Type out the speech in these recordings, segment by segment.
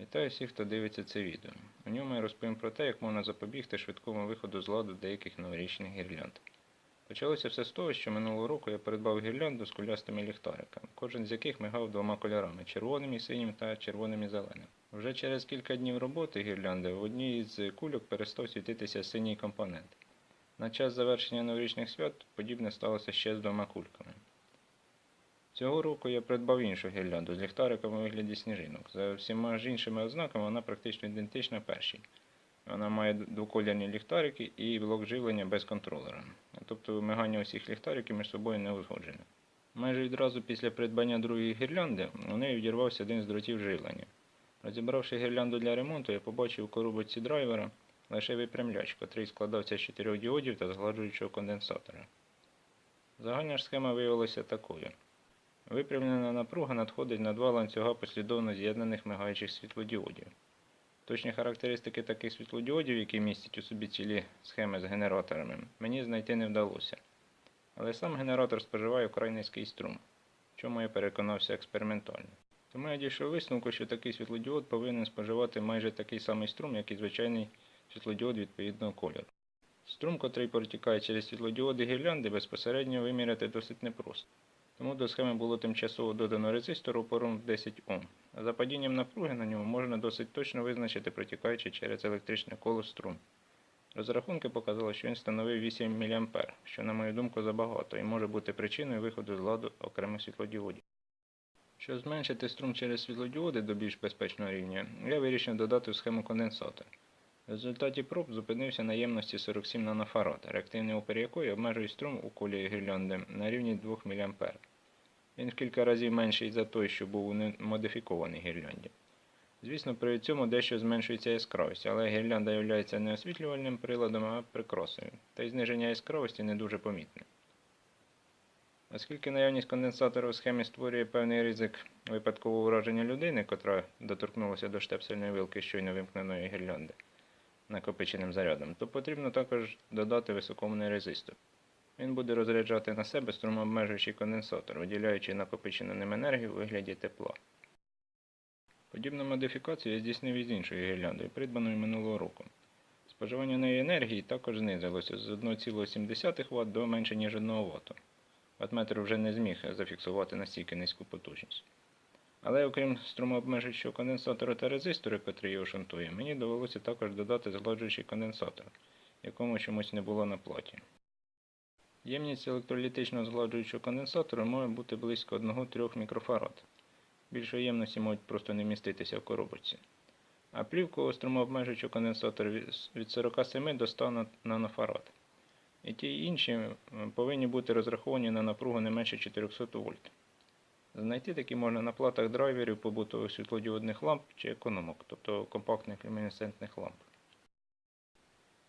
Вітаю всіх, хто дивиться це відео. У ньому я розповім про те, як можна запобігти швидкому виходу з ладу деяких новорічних гірлянд. Почалося все з того, що минулого року я придбав гірлянду з кулястими ліхтариками, кожен з яких мигав двома кольорами червоним і синім та червоним і зеленим. Вже через кілька днів роботи гірлянди в одній із кульок перестав світитися синій компонент. На час завершення новорічних свят подібне сталося ще з двома кульками. Цього року я придбав іншу гірлянду з ліхтариком у вигляді сніжинок. За всіма ж іншими ознаками вона практично ідентична першій. Вона має двокольорні ліхтарики і блок живлення без контролера. Тобто мигання усіх ліхтариків між собою не узгоджене. Майже відразу після придбання другої гірлянди у неї відірвався один з дротів живлення. Розібравши гірлянду для ремонту, я побачив у коробочці драйвера лише випрямляч, котрий складався з чотирьох діодів та згладжуючого конденсатора. Загальна ж схема виявилася такою. Випрямлена напруга надходить на два ланцюга послідовно з'єднаних мигаючих світлодіодів. Точні характеристики таких світлодіодів, які містять у собі цілі схеми з генераторами, мені знайти не вдалося. Але сам генератор споживає вкрай низький струм, чому я переконався експериментально. Тому я дійшов висновку, що такий світлодіод повинен споживати майже такий самий струм, як і звичайний світлодіод відповідного кольору. Струм, котрий протікає через світлодіоди гірлянди, безпосередньо виміряти досить непросто. Тому до схеми було тимчасово додано резистор опором в 10 Ом. За падінням напруги на ньому можна досить точно визначити протікаючий через електричне коло струм. Розрахунки показали, що він становив 8 мА, що, на мою думку, забагато і може бути причиною виходу з ладу окремих світлодіодів. Щоб зменшити струм через світлодіоди до більш безпечного рівня, я вирішив додати в схему конденсатор. В результаті проб зупинився на ємності 47 нанофарад, реактивний опір якої обмежує струм у кулі гірлянди на рівні 2 мА. Він в кілька разів менший за той, що був у модифікованій гірлянді. Звісно, при цьому дещо зменшується яскравість, але гірлянда є не освітлювальним приладом, а прикрасою, та й зниження яскравості не дуже помітне. Оскільки наявність конденсатора у схемі створює певний ризик випадкового ураження людини, котра доторкнулася до штепсельної вилки щойно вимкненої гірлянди накопиченим зарядом, то потрібно також додати високомний резистор. Він буде розряджати на себе струмообмежуючий конденсатор, виділяючи накопичену ним енергію у вигляді тепла. Подібну модифікацію я здійснив із іншою гірляндою, придбаною минулого року. Споживання неї енергії також знизилося з 1,7 Вт до менше ніж 1 Вт. Ватметр вже не зміг зафіксувати настільки низьку потужність. Але окрім струмообмежуючого конденсатора та резистора, котрий його шунтує, мені довелося також додати згладжуючий конденсатор, якому чомусь не було на платі. Ємність електролітичного згладжуючого конденсатора може бути близько 1-3 мікрофарад. Більшої ємності можуть просто не міститися в коробочці. А плівку струмообмежуючого конденсатора від 47 до 100 нанофарад. І ті інші повинні бути розраховані на напругу не менше 400 вольт. Знайти такі можна на платах драйверів побутових світлодіодних ламп чи економок, тобто компактних люмінесцентних ламп.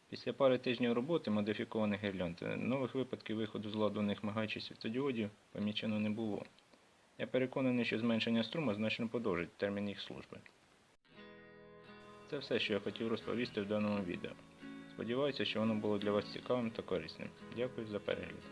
Після пари тижнів роботи модифікованих гірлянд нових випадків виходу з ладу них мигаючих світлодіодів помічено не було. Я переконаний, що зменшення струму значно подовжить термін їх служби. Це все, що я хотів розповісти в даному відео. Сподіваюся, що воно було для вас цікавим та корисним. Дякую за перегляд.